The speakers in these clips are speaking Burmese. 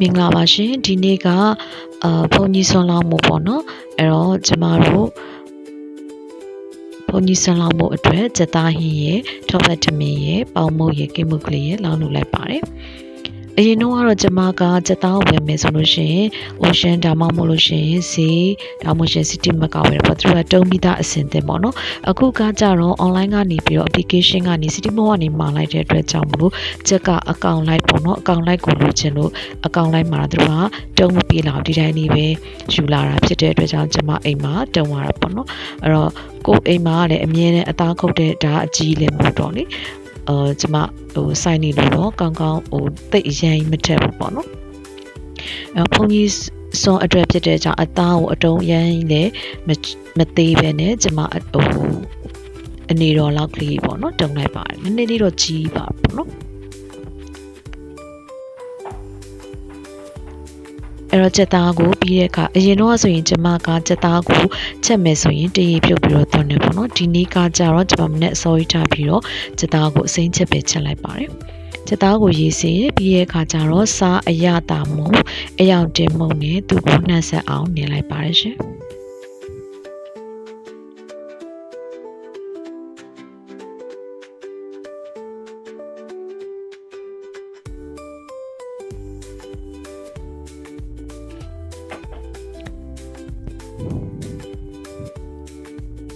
မင်္ဂလာပါရှင်ဒီနေ့ကအာဘုန်းကြီးဆွမ်းလောင်းမှုပေါ့နော်အဲ့တော့ကျမတို့ဘုန်းကြီးဆွမ်းလောင်းမှုအတွက်စက်သားဟင်းရဲ့ထောက်ဖက်ထမင်းရဲ့ပေါင်မုတ်ရဲ့ကိမှုကလေးရဲ့လောင်းလုပ်လိုက်ပါတယ် အရင်တော့ကတော့ကျမကစက်သားဝင်မယ်ဆိုလို့ရှိရင် ocean ဒါမှမဟုတ်လို့ရှိရင်ဈေးဒါမှမဟုတ်ရှင် city မကောက်ပဲပေါ့သူကတုံးပြီးသားအဆင်သင့်ပေါ့နော်အခုကကြတော့ online ကနေပြီးတော့ application ကနေ city mall ကနေမှာလိုက်တဲ့အတွက်ကြောင့်မလို့ချက်က account like ပေါ့နော် account like ကိုလိုချင်လို့ account like မှာသူကတုံးမပြေလာဒီတိုင်းလေးပဲယူလာတာဖြစ်တဲ့အတွက်ကြောင့်ကျမအိမ်မှာတုံးရတာပေါ့နော်အဲ့တော့ကိုယ်အိမ်မှာကလည်းအမြဲတမ်းအသားခုတ်တဲ့ဒါအကြီးလည်းမဟုတ်တော့လေ အာကျမဟိုစိုက်နေလို့တော့ကောင်းကောင်းဟိုတိတ်အရင်မထက်ဘူးပေါ့နော်အဲဘုန်းကြီးစွန်အတွက်ဖြစ်တဲ့ကြောင့်အသားကိုအတုံးရမ်းလည်းမသေးပဲနဲ့ကျမဟိုအနေတော်လောက်ကလေးပေါ့နော်တုံလိုက်ပါတယ်နည်းနည်းလေးတော့ကြီးပါပေါ့နော် အဲ့တော့ချက်သားကိုပြီးတဲ့အခါအရင်တော့ဆိုရင်ကျမကချက်သားကိုချက်မယ်ဆိုရင်တရေပြုတ်ပြီးတော့သွန်းနေပေါ့နော်ဒီနေ့ကကြတော့ကျမမနဲ့အစောကြီးထားပြီးတော့ချက်သားကိုအစိမ့်ချက်ပဲချက်လိုက်ပါတယ်ချက်သားကိုရေးစေပြီးတဲ့အခါကျတော့စားအရတာမုံအယောင်တင်မုံနဲ့သူ့ကိုနှက်ဆက်အောင်နေလိုက်ပါတယ်ရှင်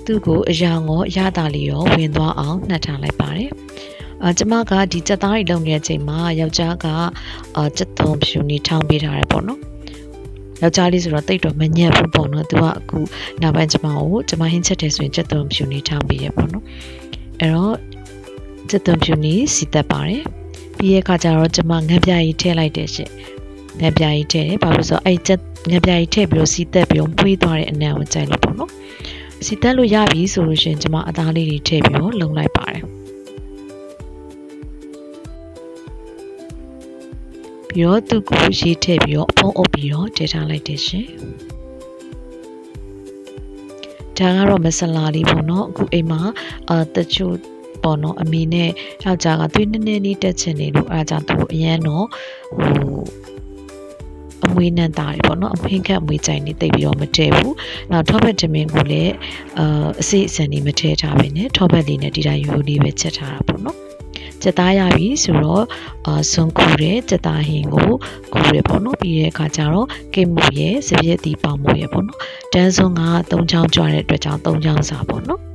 သူ့ကိုအရာငေါအရတာလေးရောဝင်သွားအောင်နှက်ထားလိုက်ပါတယ်။အာကျမကဒီစက်သားတွေလုံနေတဲ့အချိန်မှာယောက်ျားကအာစက်သွန်ဖြူနေထောင်းပေးထားတယ်ပေါ့နော်။ယောက်ျားလေးဆိုတော့တိတ်တော့မညက်ဘူးပေါ့နော်။သူကအခုနောက်ပိုင်းကျမကိုကျမဟင်းချက်တယ်ဆိုရင်စက်သွန်ဖြူနေထောင်းပေးရပေါ့နော်။အဲ့တော့စက်သွန်ဖြူနေစီတက်ပါတယ်။ပြီးရဲ့အခါကျတော့ကျမငန်းပြားကြီးထည့်လိုက်တယ်ရှင့်။ငန်းပြားကြီးထည့်တယ်။ဘာလို့ဆိုတော့အဲ့ချက်ငန်းပြားကြီးထည့်ပြီးတော့စီတက်ပြီးတော့ပွေးသွားတဲ့အနံ့ကိုကြိုက်လို့ပေါ့နော်။ စီတက်လို့ရပြီဆိုလို့ရှိရင်ကျွန်မအသားလေးတွေထည့်ပြီးတော့လုံလိုက်ပါတယ်ပြီးတော့သူ့ကိုရေးထည့်ပြီးတော့ဖုံးအုပ်ပြီးတော့ထည့်ထားလိုက်တယ်ရှင်ဒါကတော့မဆလာလေးပေါ့နော်အခုအိမ်မှာအာတချို့ပေါ့နော်အမေနဲ့ယောက်ျားကသွေးနည်းနည်းလေးတက်ချင်နေလို့အားကြောင့်သူအရန်တော့ဟိုအမွေး နန်းသားတွေပေါ့နော်အမွေးခက်အမွေးကြိုင်နေတိတ်ပြီးတော့မတည့်ဘူးနောက်ထောဘက်တမင်ကိုလည်းအာအစိအစံနေမထည့်ထားပဲနဲ့ထောဘက်လေးနဲ့ဒီတိုင်းရိုးလေးပဲချက်ထားတာပေါ့နော်စက်သားရပြီဆိုတော့အာစွန်ခူတဲ့စက်သားဟင်းကိုခူရပေါ့နော်ပြီးတဲ့အခါကျတော့ကိမှုရဲ့စပြည့်တီပေါင်မှုရဲ့ပေါ့နော်တန်းစွန်းက၃ချောင်းကြွတဲ့အတွက်ကြောင့်၃ချောင်းစာပေါ့နော်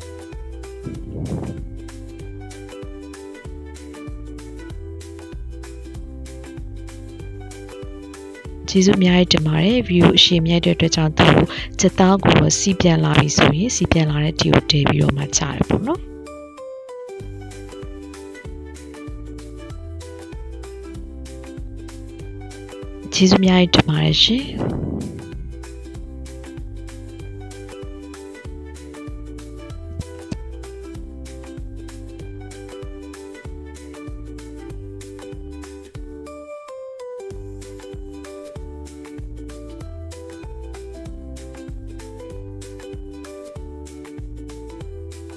ကျေးဇူးအများကြီးတင်ပါတယ် view အရှိမြတ်တဲ့အတွက်ကြောင့်သူ့စက်သားကိုတော့စီးပြန်လာပြီဆိုရင်စီးပြန်လာတဲ့ဒီကိုတည်ပြီးတော့မှချတယ်ပေါ့နော်ကျေးဇူးအများကြီးတင်ပါတယ်ရှင်